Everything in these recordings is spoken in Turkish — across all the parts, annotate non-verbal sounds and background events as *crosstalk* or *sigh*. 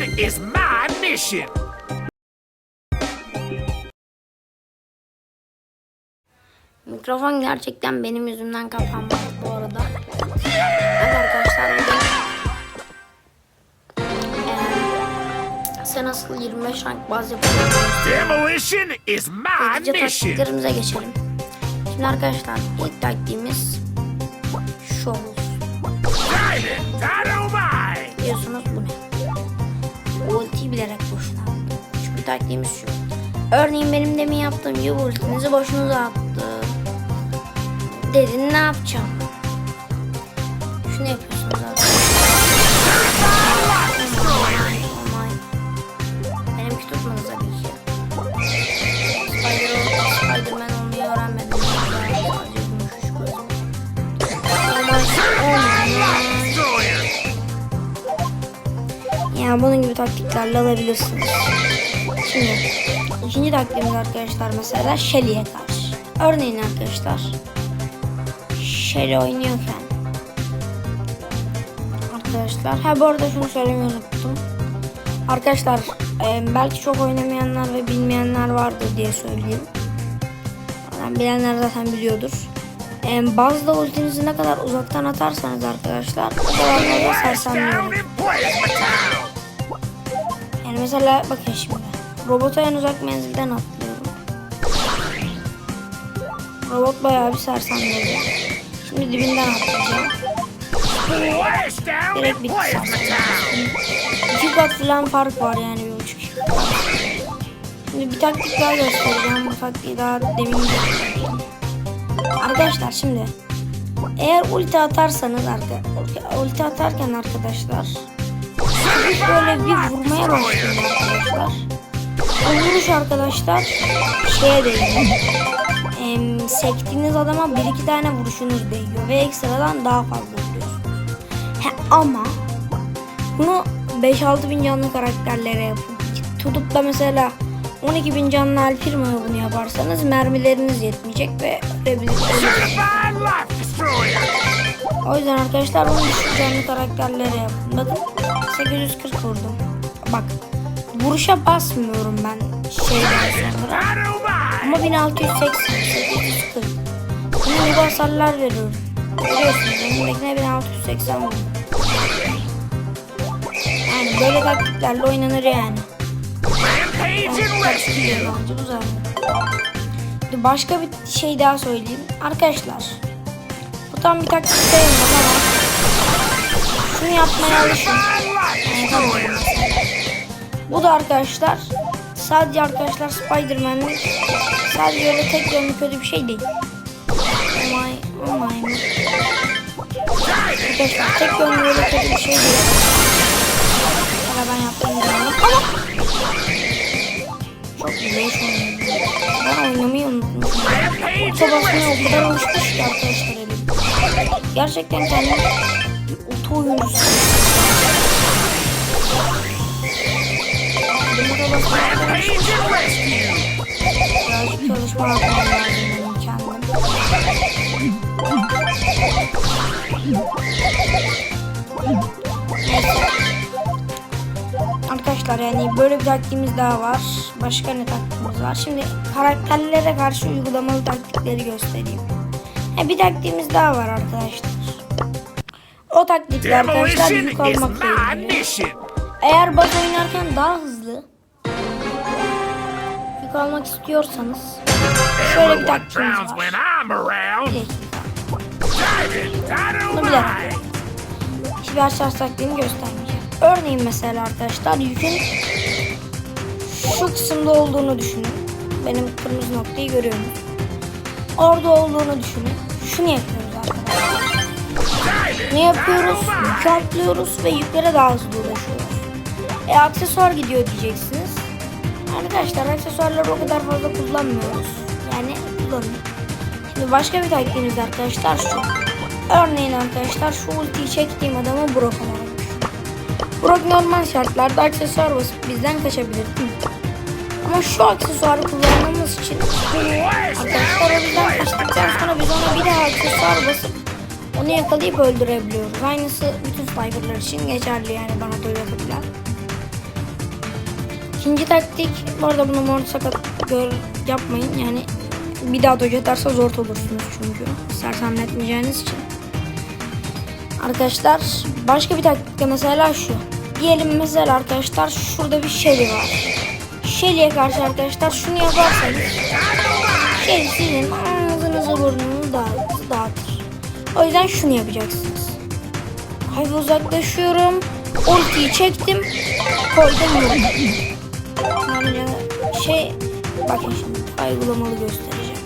İs my mission. Mikrofon gerçekten benim yüzümden kapanmadı bu arada. Evet arkadaşlar eee, sen nasıl 25 rank baz yapıyorsunuz? Demolition is my mission. taktiklerimize geçelim. Şimdi arkadaşlar ilk taktiğimiz şu olsun. Biliyorsunuz bu ne? Ulti bilerek boşuna attı. Çünkü taktiğimiz şu. Örneğin benim demin yaptığım gibi ultinizi boşunuza attı. Dedin ne yapacağım? Yani bunun gibi taktiklerle alabilirsiniz. Şimdi ikinci taktiğimiz arkadaşlar mesela Shelly'e karşı. Örneğin arkadaşlar Shelly oynuyorken arkadaşlar ha bu arada şunu söylemeyi unuttum. Arkadaşlar e, belki çok oynamayanlar ve bilmeyenler vardır diye söyleyeyim. Yani bilenler zaten biliyordur. E, bazı ultinizi ne kadar uzaktan atarsanız arkadaşlar o kadar fazla sersemliyor. Mesela bakın şimdi. Robota en uzak menzilden atlıyorum. Robot bayağı bir sersemledi. Şimdi dibinden atlayacağım. Direkt bitti. İki kat falan fark var yani bir buçuk. Şimdi bir taktik daha göstereceğim. Bu taktiği daha demin gösterdim. Arkadaşlar şimdi eğer ulti atarsanız arka, ulti atarken arkadaşlar hafif böyle bir vurmaya başlayın arkadaşlar. O arkadaşlar şeye değiyor. Em, sektiğiniz adama bir iki tane vuruşunuz değiyor ve ekstradan daha fazla vuruyorsunuz. He, ama bunu 5-6 bin canlı karakterlere yapın. Tutup da mesela 12 bin canlı Alfirma'ya bunu yaparsanız mermileriniz yetmeyecek ve ölebilirsiniz. O yüzden arkadaşlar bunu canlı karakterlere yapın. Bakın 840 vurdum. Bak vuruşa basmıyorum ben şeyden sonra. Ama 1680, 840. Buna ne hasarlar veriyorum. Görüyorsunuz önümdekine 1680 vurdum. Yani böyle taktiklerle oynanır yani. Bence güzel. Başka bir şey daha söyleyeyim. Arkadaşlar. Bu tam bir taktik sayılmaz ama şunu yapmaya alışın. Bu da arkadaşlar sadece arkadaşlar Spider-Man'lik sadece öyle tek yönlü kötü bir şey değil. Oh my, oh my. Arkadaşlar tek yönlü öyle kötü bir şey değil. Valla ben zaman ama çok zor oynuyorum. Ben oynamayı unutmuşum. Basmaya o kadar alışmış ki arkadaşlar elim. Gerçekten kendim bir oto oyuncusu. Birazcık çalışma yapmam lazım. Arkadaşlar yani böyle bir taktiğimiz daha var. Başka ne taktiğimiz var? Şimdi karakterlere karşı uygulamalı taktikleri göstereyim. Bir taktiğimiz daha var arkadaşlar. O taktikle arkadaşlar yük ilgili. mission. Eğer baz oynarken daha hızlı yük almak istiyorsanız şöyle bir taktiğimiz var. Around. Bir dakika. Bunu. Hiçbir açar taktiğini göstermeyeceğim. Örneğin mesela arkadaşlar yükün şu kısımda olduğunu düşünün. Benim kırmızı noktayı görüyorum. Orada olduğunu düşünün. Şunu yapıyoruz arkadaşlar. Ne yapıyoruz? Yükü atlıyoruz ve yüklere daha hızlı ulaşıyoruz. E aksesuar gidiyor diyeceksiniz. Arkadaşlar aksesuarları o kadar fazla kullanmıyoruz. Yani kullanın. Şimdi başka bir taktiğimiz arkadaşlar şu. Örneğin arkadaşlar şu ultiyi çektiğim adamı Brock düşünün. Brock normal şartlarda aksesuar basıp bizden kaçabilir değil mi? Ama şu aksesuarı kullandığımız için arkadaşlar o bizden kaçtıktan sonra biz ona bir daha aksesuar basıp onu yakalayıp öldürebiliyoruz. Aynısı bütün sniperlar için geçerli yani bana öyle yapabilir. İkinci taktik, bu arada bunu mor sakat gör, yapmayın yani bir daha dodge atarsa zor olursunuz çünkü sersemletmeyeceğiniz için. Arkadaşlar başka bir taktik de mesela şu. Diyelim mesela arkadaşlar şurada bir Shelly var. Shelly'e karşı arkadaşlar şunu yaparsanız Shelly sizin ağzınızı burnunuzu dağıtır. O yüzden şunu yapacaksınız. Haydi uzaklaşıyorum. Ultiyi çektim. Koydum. Yani şey bakın şimdi uygulamalı göstereceğim.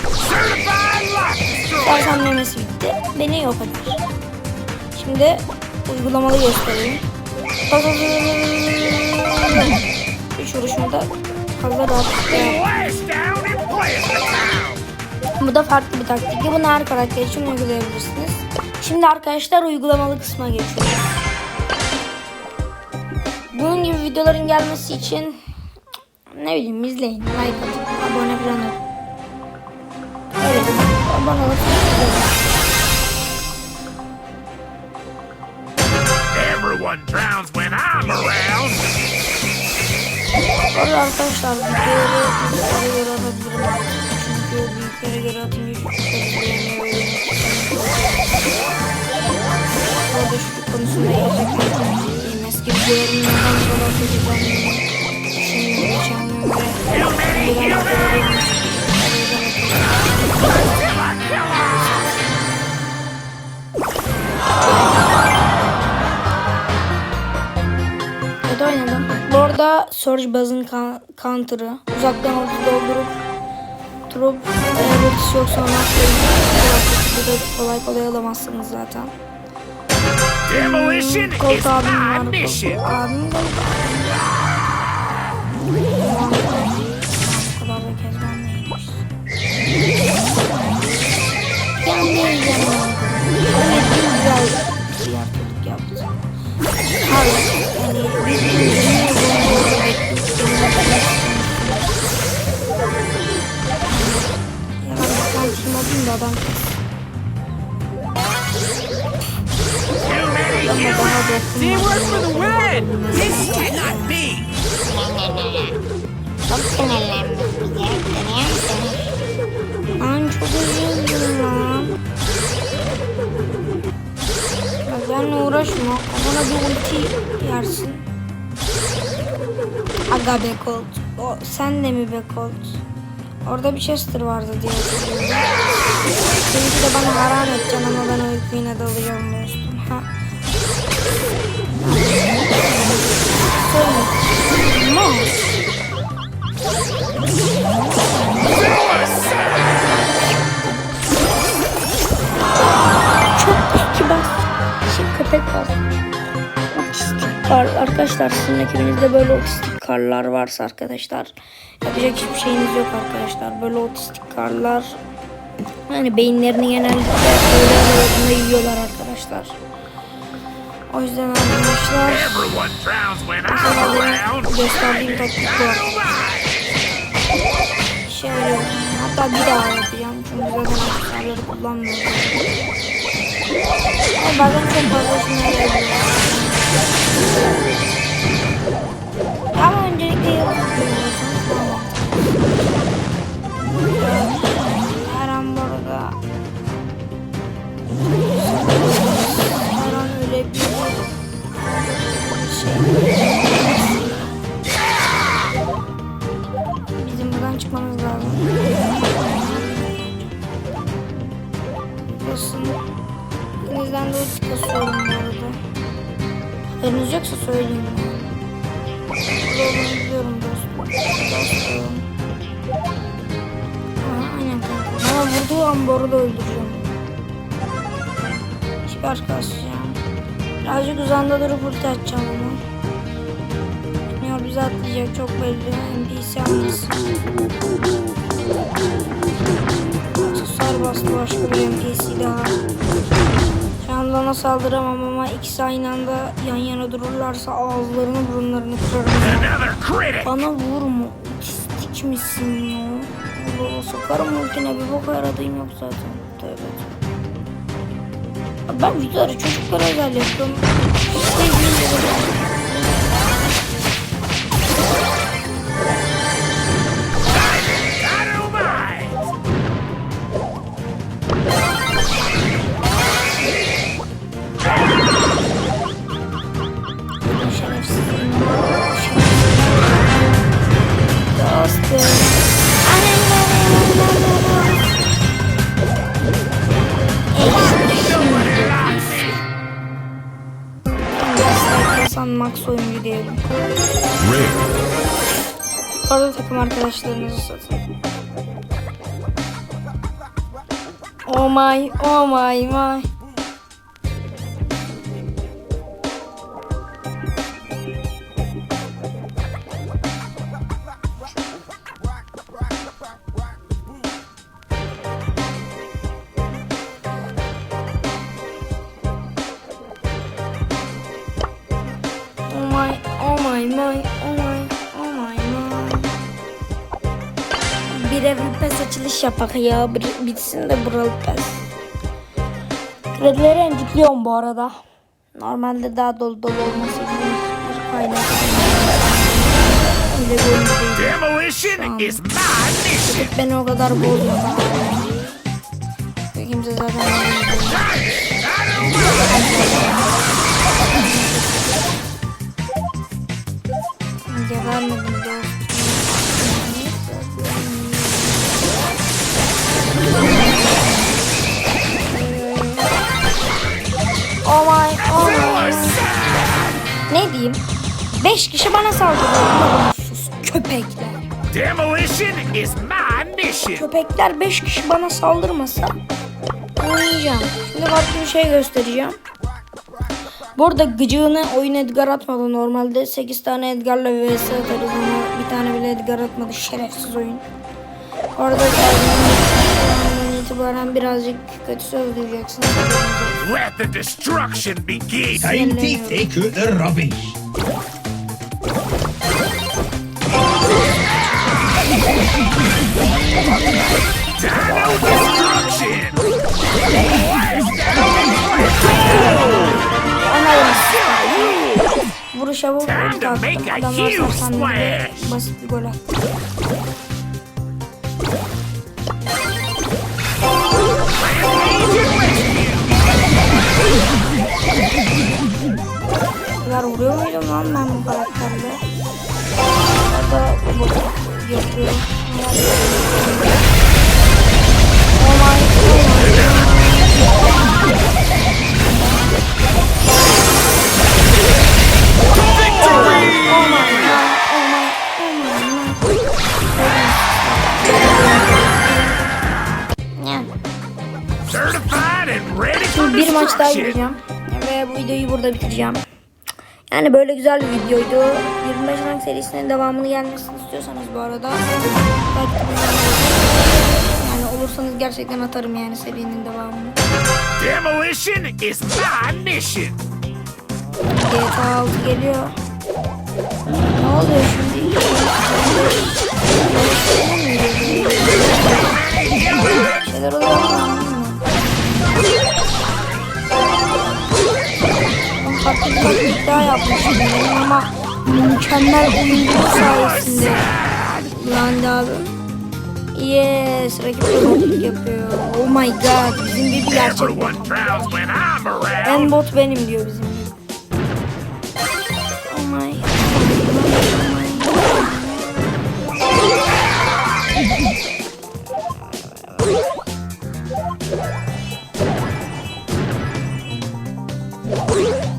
Destroyer. Sersemlemesi bitti. Beni yok eder. Şimdi uygulamalı göstereyim. Üç vuruşumda fazla rahatlıkla yaptım. Bu da farklı bir taktik. Bunu her karakter için uygulayabilirsiniz. Şimdi arkadaşlar uygulamalı kısma geçiyoruz. Bunun gibi videoların gelmesi için ne bileyim izleyin, like atın, abone falan olun. Evet, abone olun. Everyone drowns when I'm around. Arkadaşlar. Çünkü göre atınca çok izleyemiyor. Orada şu konusunda ciddiyim. Eski videolarım neden bu kadar çocuklar Şimdi geçen gün böyle bir an videoları Evet oynadım. Bu arada Surge Buzz'ın counter'ı uzaktan ulti doldurup Trop eğer ultisi yoksa onu atlayın. Bu da kolay kolay alamazsınız zaten. Demolition Colt is abim var. Colt abim de Ulan, Bu dokunmadı. Teamwork for the win. This cannot be. Çok sinirlendim. Ya benimle uğraşma. Bana bir ulti yersin. Aga be Colt. O, sen de mi be Colt? Orada bir Chester vardı diye. Seninki de bana haram edeceksin ama ben uyku yine dalacağım dostum. Ha. Çok kibar. Şey köpek var. Otistik. Arkadaşlar sizin ekibinizde böyle otistik karlar varsa arkadaşlar yapacak hiçbir şeyiniz yok arkadaşlar. Böyle otistik karlar hani beyinlerini genellikle böyle arasında yiyorlar arkadaşlar. O yüzden arkadaşlar gösterdiğim taktik bu. Şöyle hatta bir daha yapacağım çünkü zaten aksesuarları kullanmıyorum. Ama bazen çok fazla işime yarıyor. Vurduğu an boru da öldüreceğim. Çıkar kasacağım. Birazcık uzanda durup ulti atacağım onu. Junior bizi atlayacak çok belli. NPC almasın. Aksesuar bastı başka bir NPC daha. Şu anda ona saldıramam ama ikisi aynı anda yan yana dururlarsa ağızlarını burunlarını kırarım. Bana vurma. Misin ya? Allah Allah sokarım ultine bir bok aradığım yok zaten. Tövbe. Ben videoları çocuklara özel yapıyorum. Sevdiğim takım arkadaşlarınızı satın. Oh my, oh my, my. Evli pes açılış yapak ya. Bitsin de buralı pes. Kredileri encikliyorum bu arada. Normalde daha dolu dolu olması için. Demolition is my mission. Beni o kadar bozmadı. Kimse zaten Gebermedim Diyeyim? 5 kişi bana saldırıyor. Sus köpekler. Demolition is my mission. Köpekler 5 kişi bana saldırmasa oynayacağım. Şimdi farklı bir şey göstereceğim. Burada gıcığını oyun Edgar atmadı. Normalde 8 tane Edgar'la vs atarız ama bir tane bile Edgar atmadı. Şerefsiz oyun. Orada geldiğinden itibaren birazcık kötü söz duyacaksınız. Let the destruction begin. Time to take the rubbish. Dino destruction. Vuruşa vur. Time to make a huge splash. Basit bir gol attı. Kadar vuruyor muydum lan ben bu karakterle? Orada bu yapıyorum. Şimdi bir maç daha gireceğim. Ve bu videoyu burada bitireceğim. Yani böyle güzel bir videoydu. 25 rank serisinin devamını gelmesini istiyorsanız bu arada. Yani olursanız gerçekten atarım yani serinin devamını. Demolition is my mission. GTA 6 geliyor. Ne oluyor şimdi? Şeyler oluyor daha yapmıştım benim ama mükemmel oyunculuğu sayesinde. Landı abim. Yes, rakip de botlik yapıyor. Oh my god, bizim gibi gerçek. En bot benim diyor bizim. Oh my. Oh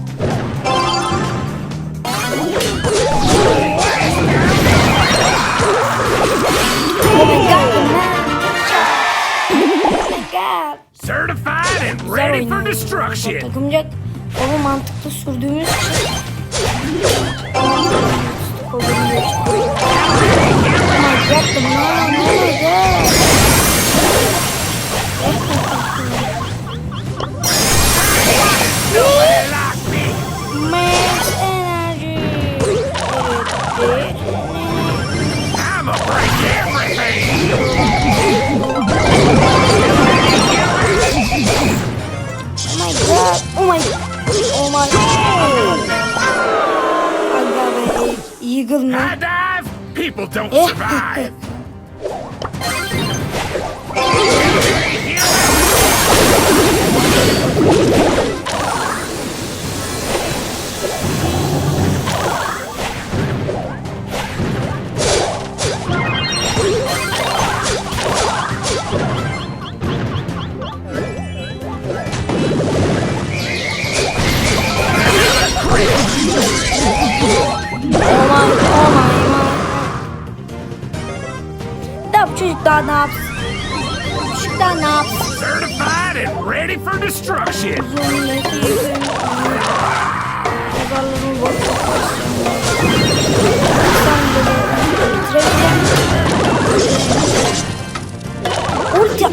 oynuyoruz. destruction. Takımcak onu mantıklı sürdüğümüz için People don't eh. survive. *laughs*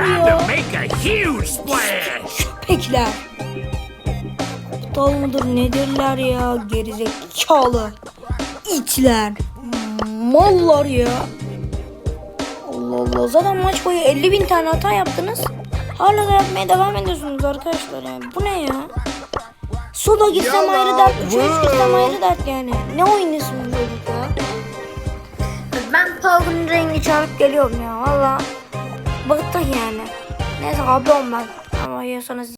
mallar Time ya. to make a huge splash. Köpekler. Aptal mıdır nedirler ya gerizekalı. İçler. Mallar ya. Allah Allah zaten maç boyu 50 bin tane hata yaptınız. Hala da yapmaya devam ediyorsunuz arkadaşlar yani. Bu ne ya? Suda gitsem ayrı dert, üçe üç gitsem ayrı dert yani. Ne oynuyorsun bu çocuk ya? Ben Power'ın rengi çağırıp geliyorum ya valla. Bıktık yani. Neyse ablam ben. Ama yiyorsanız